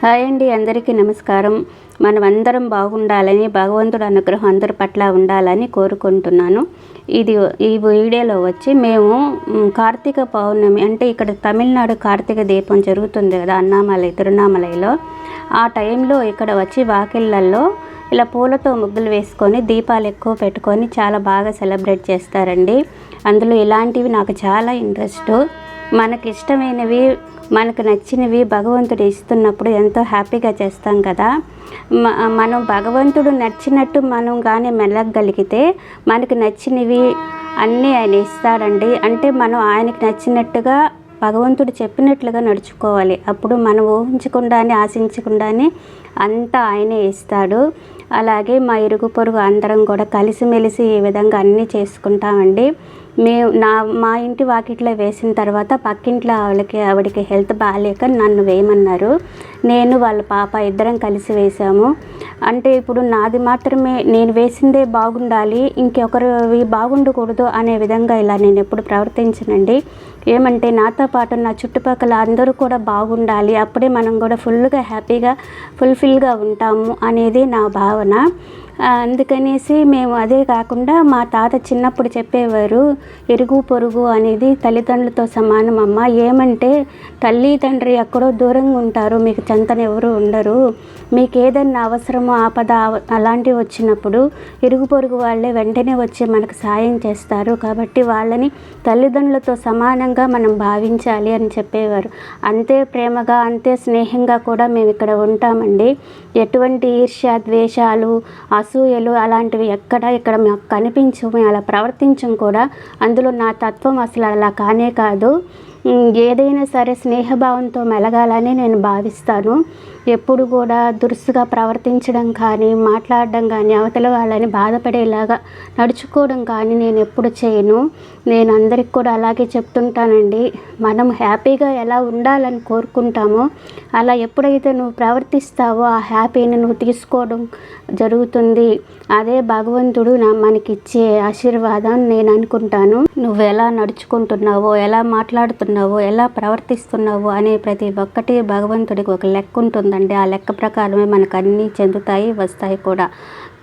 Hi అండి అందరికీ నమస్కారం. మనం అందరం బాగుండాలని భగవంతుడు అనుగ్రహం అందరి పట్ల ఉండాలని కోరుకుంటున్నాను. ఇది ఈ వీడియోలో వచ్చి మేము కార్తీక పౌర్ణమి అంటే ఇక్కడ తమిళనాడు కార్తీక దీపం జరుగుతుంది కదా అన్నామలై తిరునామలైలో. ఆ టైంలో ఇక్కడ వచ్చి వాకిళ్ళల్లో ఇలా పూలతో ముగ్గులు వేసుకొని దీపాలు ఎక్కువ పెట్టుకొని చాలా బాగా సెలబ్రేట్ చేస్తారండి. అందులో ఇలాంటివి నాకు చాలా ఇంట్రెస్ట్. మనకి ఇష్టమైనవి మనకు నచ్చినవి భగవంతుడు ఇస్తున్నప్పుడు ఎంతో హ్యాపీగా చేస్తాం కదా. మనం భగవంతుడు నచ్చినట్టు మనం కానీ మెలగలిగితే మనకు నచ్చినవి అన్నీ ఆయన ఇస్తాడండి. అంటే మనం ఆయనకి నచ్చినట్టుగా భగవంతుడు చెప్పినట్లుగా నడుచుకోవాలి. అప్పుడు మనం ఊహించకుండానే ఆశించకుండానే అంతా ఆయనే ఇస్తాడు. అలాగే మా ఇరుగు పొరుగు అందరం కూడా కలిసిమెలిసి ఈ విధంగా అన్నీ చేసుకుంటామండి. మేము నా మా ఇంటి వాకిట్లో వేసిన తర్వాత పక్కింట్లో ఆవిడకి ఆవిడకి హెల్త్ బాగాలేక నన్ను వేయమన్నారు. నేను వాళ్ళ పాప ఇద్దరం కలిసి వేసాము అంటే ఇప్పుడు నాది మాత్రమే నేను వేసిందే బాగుండాలి ఇంకొకరివి బాగుండకూడదు అనే విధంగా ఇలా నేను ఎప్పుడు ప్రవర్తించనండి. ఏమంటే నాతో పాటు నా చుట్టుపక్కల అందరూ కూడా బాగుండాలి అప్పుడే మనం కూడా ఫుల్గా హ్యాపీగా ఫుల్ఫిల్గా ఉంటాము అనేది నా భావన. అందుకనేసి మేము అదే కాకుండా మా తాత చిన్నప్పుడు చెప్పేవారు ఇరుగు పొరుగు అనేది తల్లిదండ్రులతో సమానం అమ్మ. ఏమంటే తల్లి తండ్రి ఎక్కడో దూరంగా ఉంటారు మీకు చెంతన ఎవరు ఉండరు. మీకు ఏదన్నా అవసరమో ఆపద అలాంటివి వచ్చినప్పుడు ఇరుగు పొరుగు వాళ్ళే వెంటనే వచ్చి మనకు సాయం చేస్తారు. కాబట్టి వాళ్ళని తల్లిదండ్రులతో సమానంగా మనం భావించాలి అని చెప్పేవారు. అంతే ప్రేమగా అంతే స్నేహంగా కూడా మేము ఇక్కడ ఉంటామండి. ఎటువంటి ఈర్ష్య ద్వేషాలు అసూయలు అలాంటివి ఎక్కడ ఇక్కడ మాకు కనిపించము మేము అలా ప్రవర్తించం కూడా. అందులో నా తత్వం అసలు అలా కానే కాదు. ఏదైనా సరే స్నేహభావంతో మెలగాలని నేను భావిస్తాను. ఎప్పుడు కూడా దురుసుగా ప్రవర్తించడం కానీ మాట్లాడడం కానీ అవతల వాళ్ళని బాధపడేలాగా నడుచుకోవడం కానీ నేను ఎప్పుడు చేయను. నేను అందరికి కూడా అలాగే చెప్తుంటానండి. మనం హ్యాపీగా ఎలా ఉండాలని కోరుకుంటామో అలా ఎప్పుడైతే నువ్వు ప్రవర్తిస్తావో ఆ హ్యాపీని నువ్వు తీసుకోవడం జరుగుతుంది. అదే భగవంతుడు నా మనకిచ్చే ఆశీర్వాదం నేను అనుకుంటాను. నువ్వు ఎలా నడుచుకుంటున్నావో ఎలా మాట్లాడుతున్నావు ఎలా ప్రవర్తిస్తున్నావు? అనే ప్రతి ఒక్కటి భగవంతుడికి ఒక లెక్క ఉంటుంది ఉంటుందండి. ఆ లెక్క ప్రకారమే మనకు అన్నీ చెందుతాయి వస్తాయి కూడా.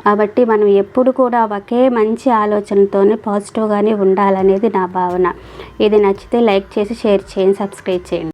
కాబట్టి మనం ఎప్పుడు కూడా ఒకే మంచి ఆలోచనతోనే పాజిటివ్గానే ఉండాలనేది నా భావన. ఇది నచ్చితే లైక్ చేసి షేర్ చేయండి సబ్స్క్రైబ్ చేయండి.